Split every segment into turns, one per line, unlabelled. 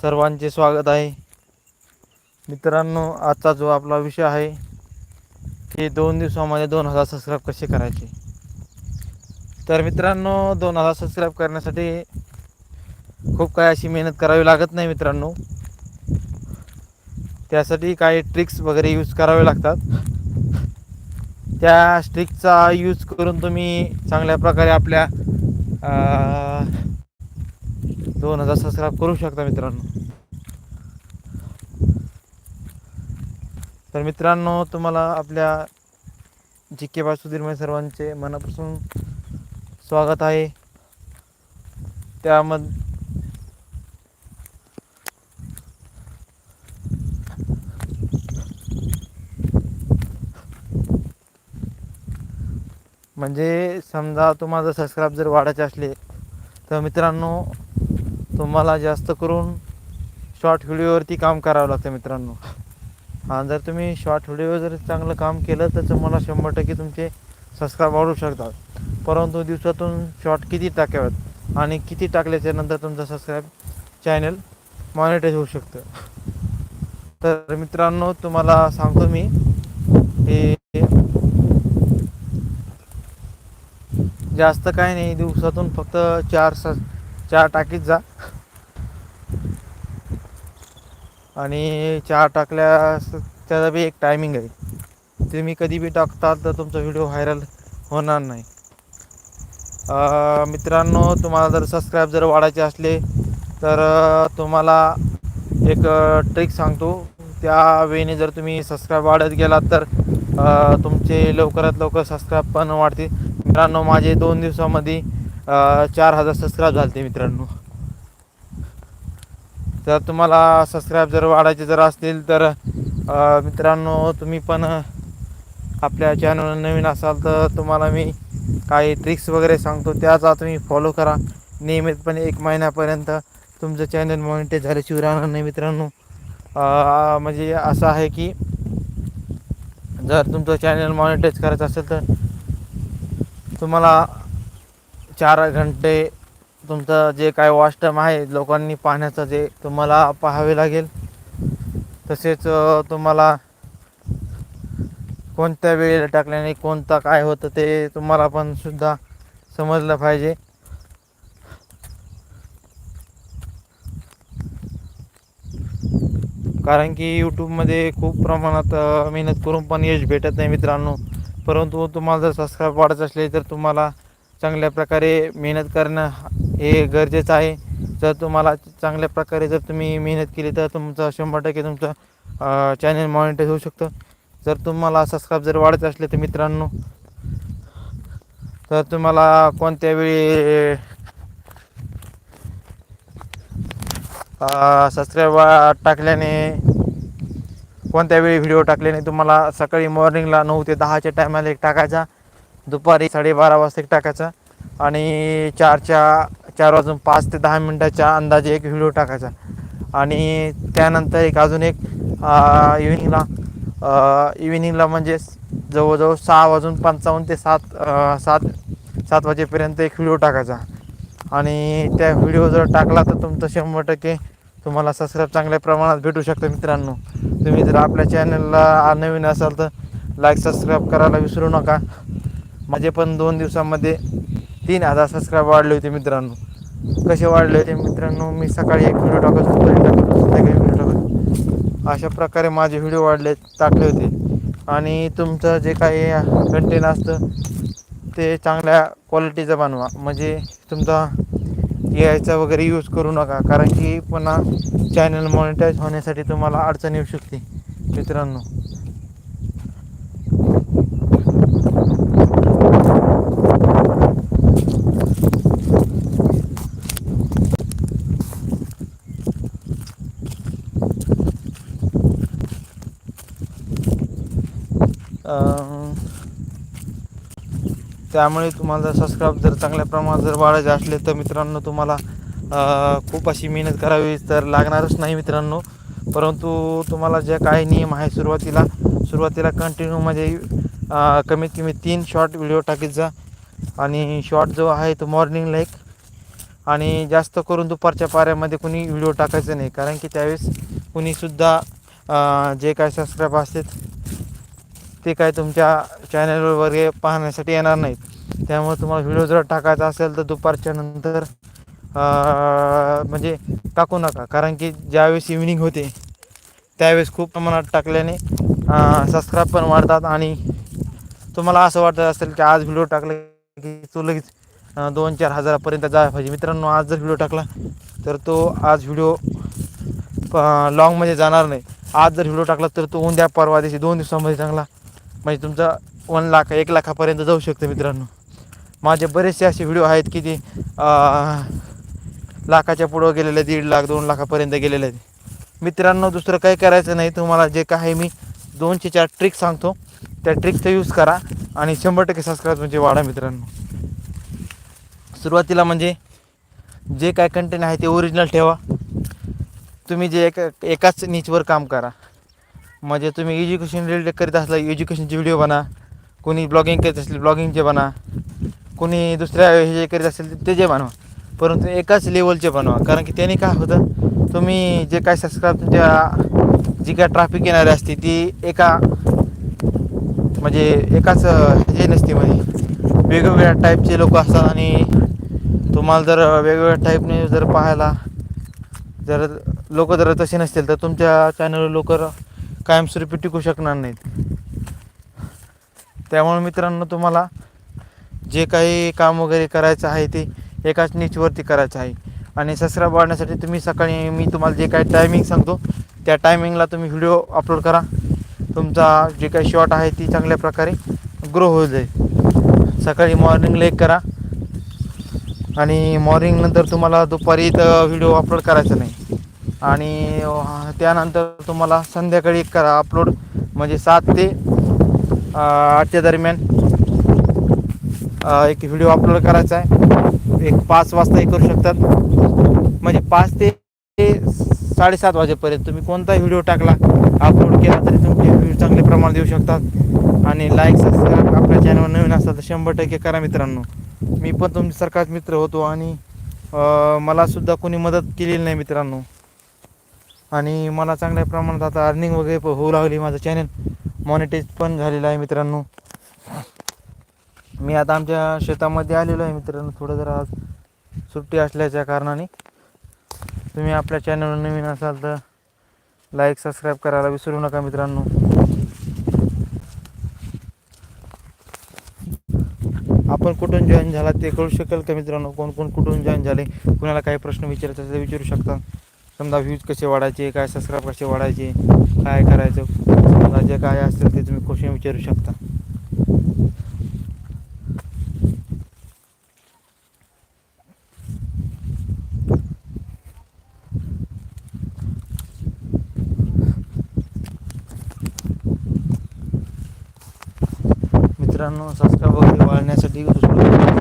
सर्वांचे स्वागत आहे. मित्रांनो आजचा जो आपला विषय आहे ते दोन दिवसामध्ये दोन हजार सबस्क्राईब कसे करायचे? तर मित्रांनो दोन हजार सबस्क्राईब करण्यासाठी खूप काही अशी मेहनत करावी लागत नाही मित्रांनो. त्यासाठी काही ट्रिक्स वगैरे यूज करावे लागतात. त्या ट्रिकचा यूज करून तुम्ही चांगल्या प्रकारे आपल्या दोन हजार सबस्क्राईब करू शकता मित्रांनो. तर मित्रांनो तुम्हाला आपल्या जी के बा सुधीरमय सर्वांचे मनापासून स्वागत आहे. त्यामध्ये म्हणजे समजा तुम्हाला सबस्क्राईब जर वाढायचे असले तर मित्रांनो तुम्हाला जास्त करून शॉर्ट व्हिडिओवरती काम करावं लागतं मित्रांनो. हां जर तुम्ही शॉर्ट व्हिडिओ जर चांगलं काम केलं तर तुम्हाला शंभर टक्के तुमचे सबस्क्राईब वाढू शकतात. परंतु दिवसातून शॉर्ट किती टाकाव्यात आणि किती टाकल्याच्या नंतर तुमचं सबस्क्राईब चॅनल मॉनिटाईज होऊ शकतं. तर मित्रांनो तुम्हाला सांगतो मी हे जास्त काय नाही दिवसातून फक्त चार स चहा टाकीत जा. आणि चहा टाकल्या त्याचा बी एक टायमिंग आहे. तुम्ही कधी बी टाकता तर तुमचा व्हिडिओ व्हायरल होणार नाही. मित्रांनो तुम्हाला जर सबस्क्राईब जर वाढायचे असले तर तुम्हाला एक ट्रिक सांगतो. त्या वेळेने जर तुम्ही सबस्क्राईब वाढत गेलात तर तुमचे लवकरात लवकर सबस्क्राईब पण वाढतील. मित्रांनो माझे दोन दिवसामध्ये चार हजार सबस्क्राईब झाले मित्रांनो. जर तुम्हाला सबस्क्राईब जर वाढायचे जर असतील तर मित्रांनो तुम्ही पण आपल्या चॅनल नवीन असाल तर तुम्हाला मी काही ट्रिक्स वगैरे सांगतो. त्याचा तुम्ही फॉलो करा. नियमितपणे एक महिन्यापर्यंत तुमचं चॅनल मॉनिटाईज झाल्याशिवाय राहणार नाही मित्रांनो. म्हणजे असं आहे की जर तुमचं चॅनल मॉनिटाईज करायचं असेल तर तुम्हाला चार घंटे तुमचं जे काय वॉच टाईम आहे लोकांनी पाहण्याचं जे तुम्हाला पाहावे लागेल तसेच तुम्हाला कोणत्या वेळेला टाकल्याने कोणता काय होतं ते तुम्हाला पण सुद्धा समजलं पाहिजे. कारण की यूट्यूबमध्ये खूप प्रमाणात मेहनत करून पण यश भेटत नाही मित्रांनो. परंतु तुम्हाला जर सबस्क्राईब वाढत असले तर तुम्हाला चांगल्या प्रकारे मेहनत करणं हे गरजेचं आहे. जर तुम्हाला चांगल्या प्रकारे जर तुम्ही मेहनत केली तर तुमचं शंभर टक्के तुमचं चॅनल मॉनिटाईज होऊ शकतं. जर तुम्हाला सबस्क्राईब जर वाढत असले तर मित्रांनो तर तुम्हाला कोणत्या वेळी सबस्क्राईब टाकल्याने कोणत्या वेळी व्हिडिओ टाकल्याने तुम्हाला सकाळी मॉर्निंगला नऊ ते दहाच्या टायमाला एक टाकायचा. दुपारी साडेबारा वाजता एक टाकायचा आणि चारच्या चार वाजून पाच ते दहा मिनटाच्या अंदाजे एक व्हिडिओ टाकायचा. आणि त्यानंतर एक अजून एक इव्हिनिंगला इव्हिनिंगला म्हणजे जवळजवळ सहा वाजून पंचावन्न ते सात सात सात वाजेपर्यंत एक व्हिडिओ टाकायचा. आणि त्या व्हिडिओ जर टाकला तर तुमचं शंभर टक्के तुम्हाला सबस्क्राईब चांगल्या प्रमाणात भेटू शकतं मित्रांनो. तुम्ही जर आपल्या चॅनलला नवीन असाल तर लाईक सबस्क्राईब करायला विसरू नका. माझे पण दोन दिवसामध्ये तीन हजार सबस्क्राईब वाढले होते मित्रांनो. कसे वाढले होते मित्रांनो? मी सकाळी एक व्हिडिओ टाकत होतो टाकत संध्याकाळी व्हिडिओ टाकत अशा प्रकारे माझे व्हिडिओ वाढले टाकले होते. आणि तुमचं जे काही कंटेंट असतं ते चांगल्या क्वालिटीचं बनवा. म्हणजे तुमचा यायचा वगैरे यूज करू नका. कारण की पुन्हा चॅनल मॉनिटाईज होण्यासाठी तुम्हाला अडचण येऊ शकते मित्रांनो. त्यामुळे तुम्हाला सबस्क्राईब जर चांगल्या प्रमाणात जर वाढायचे असले तर मित्रांनो तुम्हाला खूप अशी मेहनत करावी तर लागणारच नाही मित्रांनो. परंतु तुम्हाला जे काही नियम आहे सुरुवातीला सुरुवातीला कंटिन्यूमध्ये कमीत कमी तीन शॉर्ट व्हिडिओ टाकीत जा. आणि शॉर्ट जो आहे तो मॉर्निंगला एक. आणि जास्त करून दुपारच्या पाऱ्यामध्ये कुणी व्हिडिओ टाकायचं नाही. कारण की त्यावेळेस कुणीसुद्धा जे काय सबस्क्राईब असतात ते काय तुमच्या चॅनलवर वगैरे पाहण्यासाठी येणार नाहीत. त्यामुळे तुम्हाला व्हिडिओ जर टाकायचा असेल तर दुपारच्या नंतर म्हणजे टाकू नका. कारण की ज्यावेळेस इव्हिनिंग होते त्यावेळेस खूप प्रमाणात टाकल्याने सबस्क्राईब पण वाढतात आणि तुम्हाला असं वाटत असेल की आज व्हिडिओ टाकले की तो लगेच दोन चार हजारापर्यंत जायला पाहिजे. मित्रांनो आज जर व्हिडिओ टाकला तर तो आज व्हिडिओ लॉंगमध्ये जाणार नाही. आज जर व्हिडिओ टाकला तर तो उद्या परवा दिवशी दोन दिवसामध्ये चांगला म्हणजे तुमचा वन लाख एक लाखापर्यंत जाऊ शकतं मित्रांनो. माझे बरेचसे असे व्हिडिओ आहेत की ते लाखाच्या पुढं गेलेले दीड लाख दोन लाखापर्यंत गेलेले आहेत. मित्रांनो दुसरं काही करायचं नाही. तुम्हाला जे काही मी दोनशे चार ट्रिक सांगतो त्या ट्रिकचा यूज करा आणि शंभर टक्के सबस्क्राईब म्हणजे वाढा मित्रांनो. सुरुवातीला म्हणजे जे काय कंटेंट आहे ते ओरिजिनल ठेवा. तुम्ही जे एक एकाच नीचवर काम करा. म्हणजे तुम्ही एज्युकेशन रिलेटेड करीत असला एज्युकेशनचे व्हिडिओ बना कोणी ब्लॉगिंग करीत असेल ब्लॉगिंगचे बना कोणी दुसऱ्या हे जे करीत असेल ते जे बनवा. परंतु एकाच लेवलचे बनवा. कारण की त्याने काय होतं तुम्ही जे काय सबस्क्राईब तुमच्या जी काय ट्रॅफिक येणारी असते ती एका म्हणजे एकाच हे नसते म्हणजे वेगवेगळ्या टाईपचे लोक असतात आणि तुम्हाला जर वेगवेगळ्या टाईपने जर पाहायला जर लोक जर तसे नसतील तर तुमच्या चॅनलवर लोक कायमस्वरूपी टिकू शकणार नाहीत. त्यामुळे मित्रांनो तुम्हाला जे काही काम वगैरे करायचं आहे ते एकाच निचवरती करायचं आहे. आणि ससरा वाढण्यासाठी तुम्ही सकाळी मी तुम्हाला जे काही टायमिंग सांगतो त्या टायमिंगला तुम्ही व्हिडिओ अपलोड करा. तुमचा जे काही शॉट आहे ती चांगल्या प्रकारे ग्रो होऊ जाईल सकाळी मॉर्निंगला एक करा. आणि मॉर्निंगनंतर तुम्हाला दुपारी तर व्हिडिओ अपलोड करायचा नाही. आणि त्यानंतर तुम्हाला संध्याकाळी करा अपलोड म्हणजे सात ते आठच्या दरम्यान एक व्हिडिओ अपलोड करायचा आहे. एक पाच वाजताही करू शकतात. म्हणजे पाच ते साडेसात वाजेपर्यंत तुम्ही कोणताही व्हिडिओ टाकला अपलोड केला तरी तुमचे व्ह्यू चांगले प्रमाण देऊ शकतात. आणि लाईक सबस्क्राईब आपल्या चॅनलवर नवीन असतात तर शंभर टक्के करा मित्रांनो. मी पण तुमच्यासारखाच मित्र होतो आणि मलासुद्धा कोणी मदत केलेली नाही मित्रांनो. आणि मला चांगल्या प्रमाणात आता अर्निंग वगैरे होऊ लागली माझं चॅनल मॉनिटाईज पण झालेलं आहे मित्रांनो. मी आता आमच्या शेतामध्ये आलेलो आहे मित्रांनो. थोडं जरा आज सुट्टी असल्याच्या कारणाने. तुम्ही आपल्या चॅनलवर नवीन असाल तर लाईक सबस्क्राईब करायला विसरू नका मित्रांनो. आपण कुठून जॉईन झाला ते कळू शकेल का मित्रांनो? कोण कोण कुठून जॉईन झाले? कुणाला काही प्रश्न विचारायचे असेल तर विचारू शकता. समजा व्ह्यूज कसे वाढायचे काय सबस्क्राईब कसे वाढायचे काय करायचं समजा जे काय असेल ते तुम्ही क्वेश्चन विचारू शकता. मित्रांनो सबस्क्राईब वगैरे वाढण्यासाठी दुसरं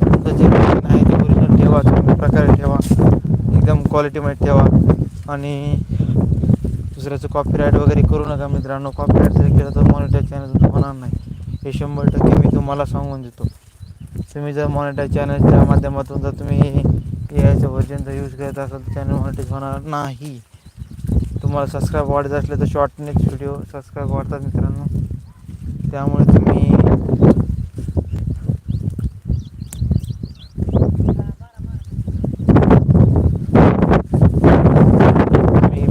तुमचं जे content आहे ते ओरिजिनल ठेवा चांगल्या प्रकारे ठेवा एकदम क्वालिटीमध्ये ठेवा. आणि दुसऱ्याचं कॉपीराईट वगैरे करू नका मित्रांनो. कॉपीराईट जर केलं तर मॉनिटाईज चॅनल तुमचं होणार नाही. हे शंभर टक्के मी तुम्हाला सांगून देतो. तुम्ही जर मॉनिटाईज चॅनलच्या माध्यमातून जर तुम्ही ए आयचं व्हर्जनचा यूज करत असाल तर चॅनल मॉनिटाईज होणार नाही. तुम्हाला सबस्क्राईब वाढत असले तर शॉर्ट नेक्स्ट व्हिडिओ सबस्क्राईब वाढतात मित्रांनो. त्यामुळे तुम्ही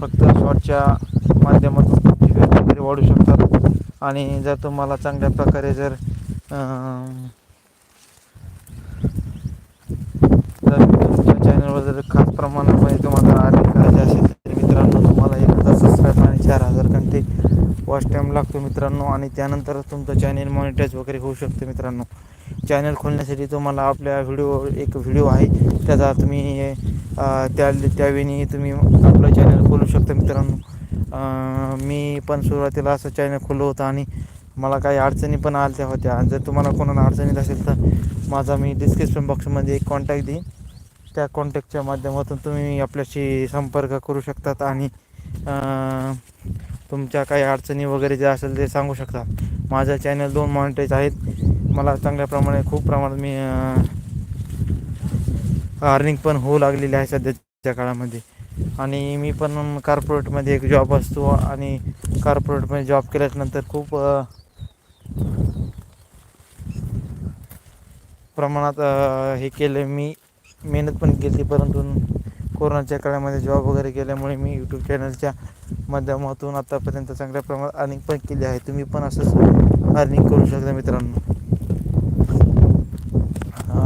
फक्त शॉर्टच्या माध्यमातून तुमची वेळ वगैरे वाढू शकतात. आणि जर तुम्हाला चांगल्या प्रकारे जर जर तुमच्या चॅनलवर जर खास प्रमाणामध्ये तुम्हाला अर्निंग करायचे असेल तर मित्रांनो तुम्हाला एक हजार सबस्क्राईब आणि चार हजार घंटे वॉच टाईम लागतो मित्रांनो. आणि त्यानंतर तुमचं चॅनेल मॉनिटाईज वगैरे होऊ शकते मित्रांनो. चॅनल खोलण्यासाठी तुम्हाला आपल्या व्हिडिओ एक व्हिडिओ आहे. त्याचा तुम्ही त्या त्यावेळी तुम्ही आपलं चॅनल खोलू शकता मित्रांनो. मी पण सुरुवातीला असं चॅनल खोललं होतं आणि मला काही अडचणी पण आल्या होत्या. जर तुम्हाला कोणाला अडचणीत असेल तर माझा मी डिस्क्रिप्शन बॉक्समध्ये एक कॉन्टॅक्ट देईन. त्या कॉन्टॅक्टच्या माध्यमातून तुम्ही आपल्याशी संपर्क करू शकतात आणि तुमच्या काही अडचणी वगैरे जे असेल ते सांगू शकता. माझं चॅनल दोन मॉनिटाईज आहेत. मला चांगल्या प्रमाणे खूप प्रमाणात मी अर्निंग पण होऊ लागलेली आहे सध्याच्या काळामध्ये. आणि मी पण कार्पोरेटमध्ये एक जॉब असतो आणि कार्पोरेटमध्ये जॉब केल्यानंतर खूप प्रमाणात हे केलं. मी मेहनत पण केली परंतु कोरोनाच्या काळामध्ये जॉब वगैरे केल्यामुळे मी यूट्यूब चॅनलच्या माध्यमातून आत्तापर्यंत चांगल्या प्रमाणात अर्निंग पण केली आहे. तुम्ही पण असंच अर्निंग करू शकता मित्रांनो.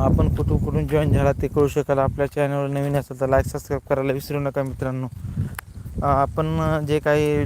आपण कुठून कुठून जॉईन झाला ते कळू शकाल. आपल्या चॅनलवर नवीन असेल तर लाईक सबस्क्राईब करायला विसरू नका मित्रांनो. आपण जे काही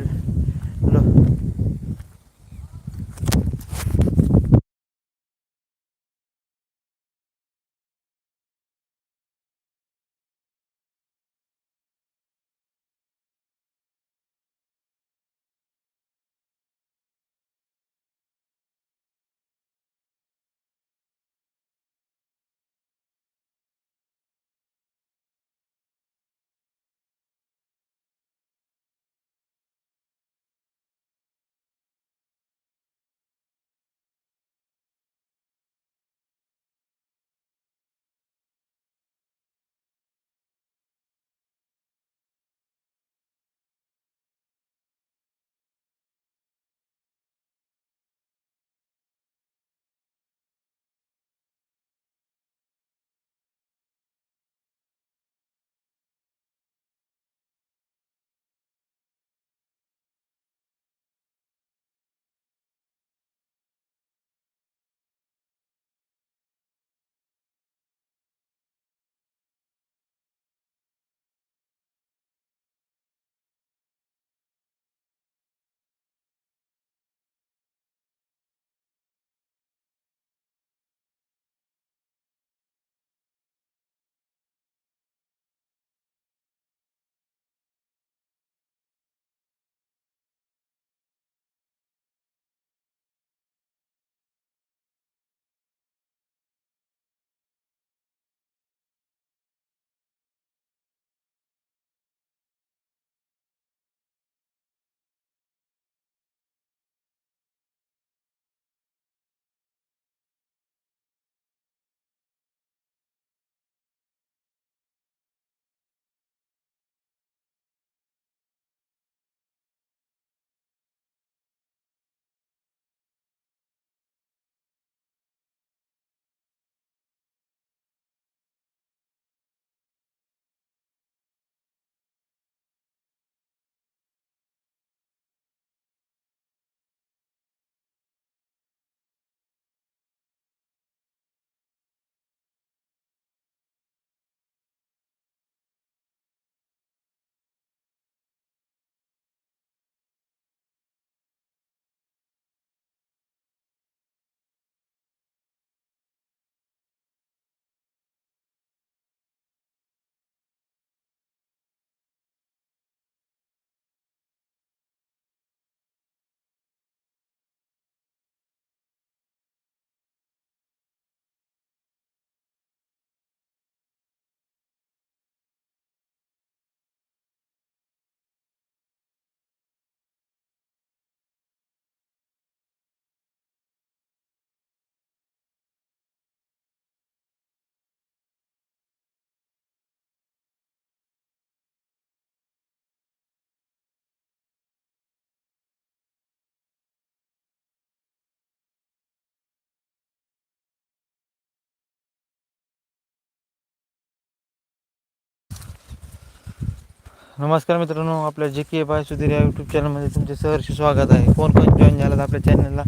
नमस्कार मित्रांनो आपल्या जे के बाय सुधीर या यूट्यूब चॅनलमध्ये तुमचे सहर्ष स्वागत आहे. कोण कोण जॉईन झालं आपल्या चॅनलला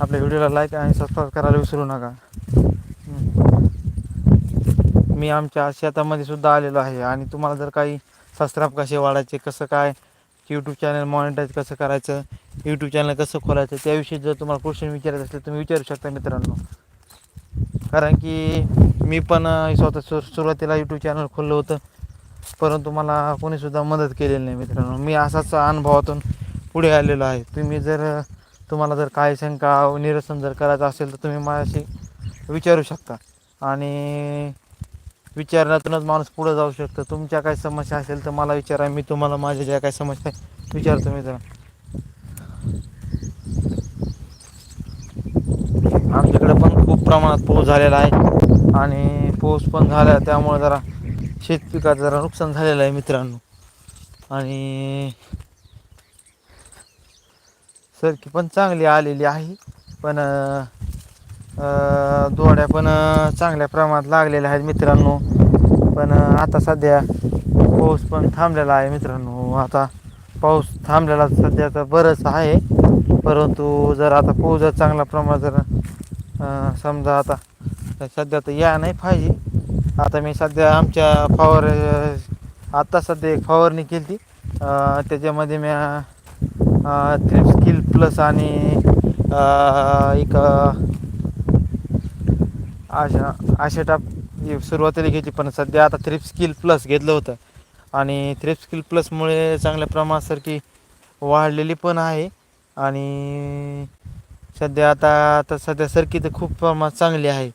आपल्या व्हिडिओला लाईक आणि सबस्क्राईब करायला विसरू नका. मी आमच्या शेतामध्ये सुद्धा आलेलो आहे आणि तुम्हाला जर काही सबस्क्राईब कसे वाढायचे कसं काय यूट्यूब चॅनल मॉनिटाईज कसं करायचं यूट्यूब चॅनल कसं खोलायचं त्याविषयी जर तुम्हाला क्वेश्चन विचारायचं असेल तुम्ही विचारू शकता मित्रांनो. कारण की मी पण स्वतः सुर सुरुवातीला यूट्यूब चॅनल खोललं होतं. परंतु मला कोणीसुद्धा मदत केलेली नाही मित्रांनो. मी असाच अनुभवातून पुढे आलेलो आहे. तुम्ही जर तुम्हाला जर काही शंका निरसन जर करायचं असेल तर तुम्ही माझ्याशी विचारू शकता. आणि विचारण्यातूनच माणूस पुढं जाऊ शकतो. तुमच्या काही समस्या असेल तर मला विचारा. मी तुम्हाला माझ्या ज्या काही समस्या विचारतो मित्र आमच्याकडे पण खूप प्रमाणात पाऊस झालेला आहे. आणि पाऊस पण झाला त्यामुळे जरा शेतपिकात जरा नुकसान झालेलं आहे मित्रांनो. आणि सरकी पण चांगली आलेली आहे. पण दोड्या पण चांगल्या प्रमाणात लागलेल्या आहेत मित्रांनो. पण आता सध्या पाऊस पण थांबलेला आहे मित्रांनो. आता पाऊस थांबलेला सध्या तर बरंच आहे. परंतु जर आता पाऊस जर चांगल्या प्रमाणात जर समजा आता सध्या तर या नाही पाहिजे. आता मी सध्या आमच्या फवार आत्ता सध्या एक फवारणी केली ती त्याच्यामध्ये मी थ्रिप स्किल प्लस आणि एक आशा आशा टाप सुरुवातीला घेतली पण सध्या आता थ्रिप स्किल प्लस घेतलं होतं. आणि थ्रिप स्किल प्लसमुळे चांगल्या प्रमाणासारखी वाढलेली पण आहे. आणि सध्या आता आता सध्या सरकी तर खूप प्रमाणात चांगली आहे.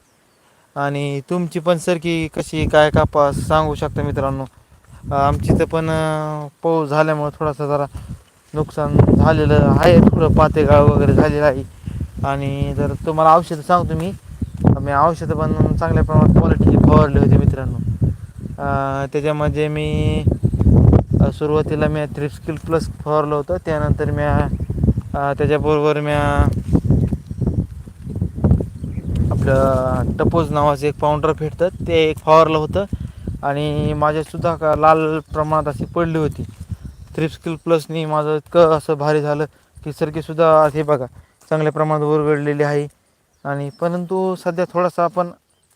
आणि तुमची पण सरकी कशी काय कापा सांगू शकता मित्रांनो? आमची तर पण पाऊस झाल्यामुळं थोडासा जरा नुकसान झालेलं आहे थोडं पातेगाळ वगैरे झालेलं आहे. आणि जर तुम्हाला औषधं सांगतो मी मी औषधं पण चांगल्या प्रमाणात क्वालिटीची फवारली होती मित्रांनो. त्याच्यामध्ये मी सुरुवातीला मी थ्रिप स्किल प्लस फवारलं होतं त्यानंतर मी त्याच्याबरोबर मी आपलं टपोज नावाचं एक पाऊंडर भेटतं ते एक फॉवरलं होतं. आणि माझ्यासुद्धा का लाल प्रमाणात अशी पडली होती. थ्रिप स्किल प्लसनी माझं इतकं असं भारी झालं की सरकीसुद्धा हे बघा चांगल्या प्रमाणात उरगडलेली आहे. आणि परंतु सध्या थोडासा आपण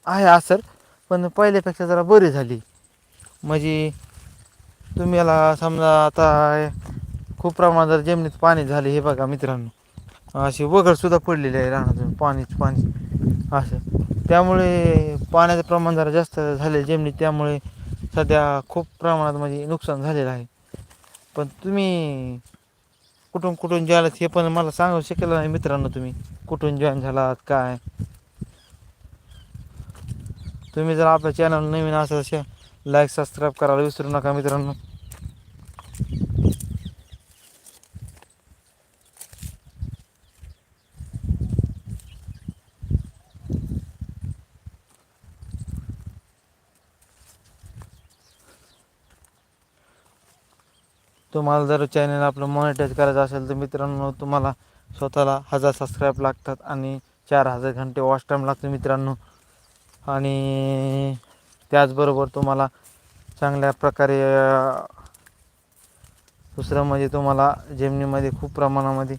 आहे असर पण पहिल्यापेक्षा जरा बरी झाली. म्हणजे तुम्ही याला समजा आता खूप प्रमाणात जर जमिनीत पाणी झाले हे बघा मित्रांनो. अशी वगळसुद्धा पडलेली आहे रानातून पाणीच पाणी असं. त्यामुळे पाण्याचं प्रमाण जरा जास्त झाले जमिनीत त्यामुळे सध्या खूप प्रमाणात म्हणजे नुकसान झालेलं आहे. पण तुम्ही कुठून कुठून जॉईन हे पण मला सांगू शकेल नाही मित्रांनो तुम्ही. कुठून जॉईन झालात काय? तुम्ही जर आपल्या चॅनल नवीन असेल असे लाईक सबस्क्राईब करायला विसरू नका मित्रांनो. तुम्हाला जर चॅनल आपलं मॉनिटाईज करायचं असेल तर मित्रांनो तुम्हाला स्वतःला हजार सबस्क्राईब लागतात आणि चार हजार घंटे वॉच टाईम लागतो मित्रांनो. आणि त्याचबरोबर तुम्हाला चांगल्या प्रकारे दुसरं म्हणजे तुम्हाला जेमनीमध्ये खूप प्रमाणामध्ये